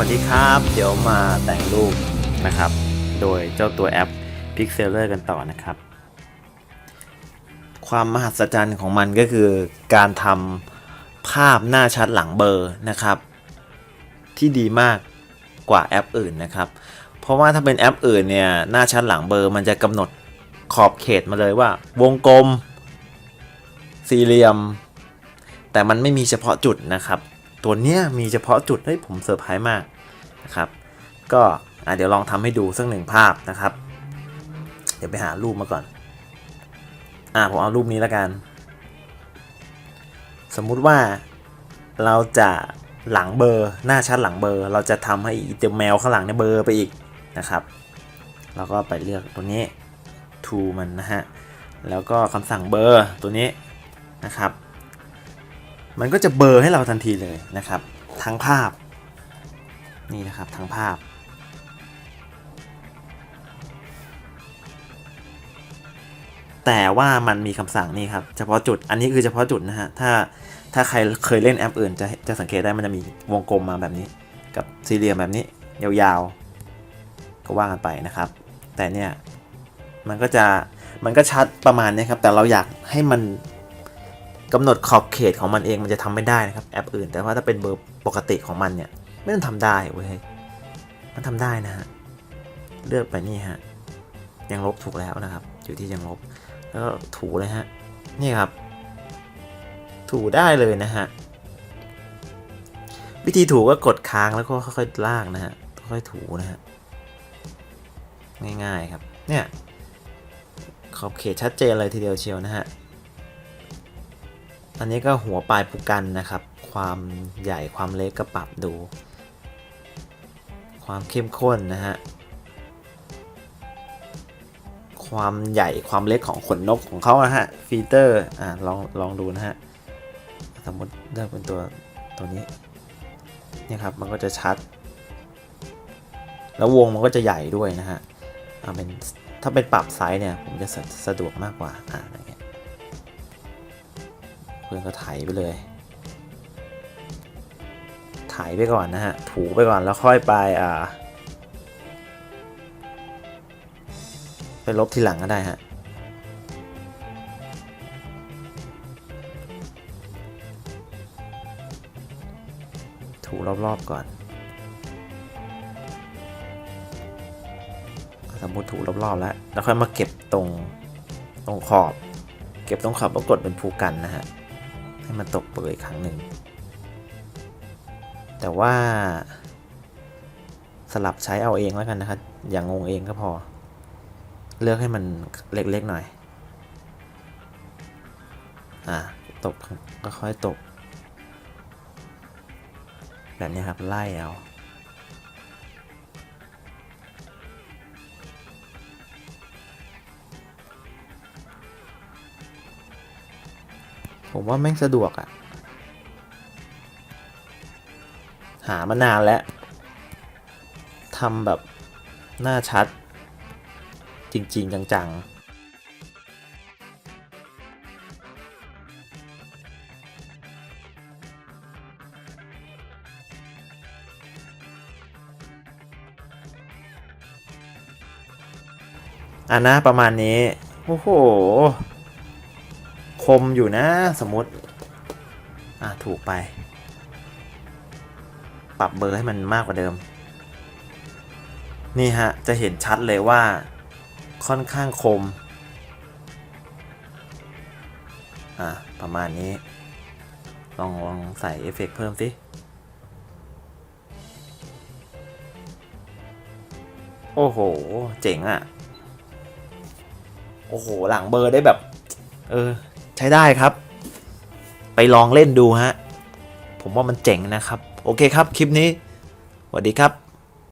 วัสดีครับ เดี๋ยวมาแต่งรูปนะครับ โดยเจ้าตัวแอป Pixeler กันต่อนะครับ ความมหัศจรรย์ของมันก็คือการทำภาพหน้าชัดหลังเบอร์นะครับ ที่ดีมากกว่าแอปอื่นนะครับ เพราะว่าถ้าเป็นแอปอื่นเนี่ยหน้าชัดหลังเบอร์มันจะกำหนดขอบเขตมาเลยว่า วงกลม สี่เหลี่ยม แต่มันไม่มีเฉพาะจุดนะครับ ตัวเนี้ยมีเฉพาะจุดเฮ้ผมเซอร์ไพรส์มากนะครับ ก็เดี๋ยวลองทำให้ดูสักหนึ่งภาพนะครับ เดี๋ยวไปหารูปมาก่อน อ่าผมเอารูปนี้แล้วกัน สมมุติว่าเราจะหลังเบอร์หน้าชัดหลังเบอร์ เราจะทำให้อีเจ้าแมวข้างหลังเนี่ยเบอร์ไปอีกนะครับเราก็ไปเลือกตัวนี้ to มันนะฮะ แล้วก็คำสั่งเบอร์ตัวนี้นะครับ มันก็จะเบอร์ให้เราทันทีเลยนะครับ ทั้งภาพ นี่นะครับทั้งภาพ แต่ว่ามันมีคำสั่งนี่ครับ เฉพาะจุดอันนี้คือเฉพาะจุดนะฮะ ถ้าถ้าใครเคยเล่นแอปอื่นจะจะสังเกตได้มันจะมีวงกลมมาแบบนี้ กับสี่เหลี่ยมแบบนี้ ยาวๆ ก็ว่ากันไปนะครับ แต่เนี่ยมันก็จะมันก็ชัดประมาณนี้ครับ แต่เราอยากให้มัน กำหนดขอบเขตของมันเองมันจะทำไม่ได้นะครับแอปอื่น แต่ว่าถ้าเป็นเบอร์ปกติของมันเนี่ยไม่ต้องทำได้เว้ยมันทำได้นะฮะเลือกไปนี่ฮะยังลบถูกแล้วนะครับ อยู่ที่ยังลบ แล้วก็ถูเลยฮะนี่ครับ ถูได้เลยนะฮะวิธีถูก็กดค้างแล้วก็ค่อยๆลากนะฮะค่อยๆถูนะฮะง่ายๆครับเนี่ยขอบเขตชัดเจนเลยทีเดียวเชียวนะฮะ อันนี้ก็หัวปลายภูกันนะครับ ความใหญ่ความเล็กก็ปรับดู ความเข้มข้นนะฮะ ความใหญ่ความเล็กของขนนกของเขาอะฮะ ฟีเตอร์ อ่าลองลองดูนะฮะ สมมติเลือกเป็นตัวตัวนี้ เนี่ยครับ มันก็จะชัด แล้ววงมันก็จะใหญ่ด้วยนะฮะเอาเป็นถ้าเป็นปรับไซส์เนี่ย ผมจะสะสะดวกมากกว่า อ่า เพื่อนก็ไถไปเลย ไถไปก่อนนะฮะ ถูไปก่อนแล้วค่อยไปอ่า ไปลบทีหลังก็ได้ฮะถูรอบๆก่อนสมมติถูรอบๆแล้ว แล้วค่อยมาเก็บตรงตรงขอบ เก็บตรงขอบแล้วกดเป็นภูกันนะฮะ ให้มันตกเปิดอยอีกครั้งหนึ่ง แต่ว่า สลับใช้เอาเองแล้วกันนะครับ อย่างงงเองก็พอ เลือกให้มันเล็กๆหน่อย อ่าตกก็ค่อยตก แบบนี้ครับ ไล่เอา ผมว่าแม่งสะดวกอะหามานานแล้วทำแบบหน้าชัด จริง ๆ จัง ๆอะนะประมาณนี้ โอ้โห คมอยู่นะสมมติ อะ ถูกไป ปรับเบอร์ให้มันมากกว่าเดิม นี่ฮะ จะเห็นชัดเลยว่าค่อนข้างคม อะ ประมาณนี้ ลองลองใส่เอฟเฟกเพิ่มสิโอ้โห เจ๋งอะ่ะ โอ้โห หลังเบอร์ได้แบบ เออ ใช้ได้ครับ ไปลองเล่นดูฮะ ผมว่ามันเจ๋งนะครับ โอเคครับ คลิปนี้สวัสดีครับ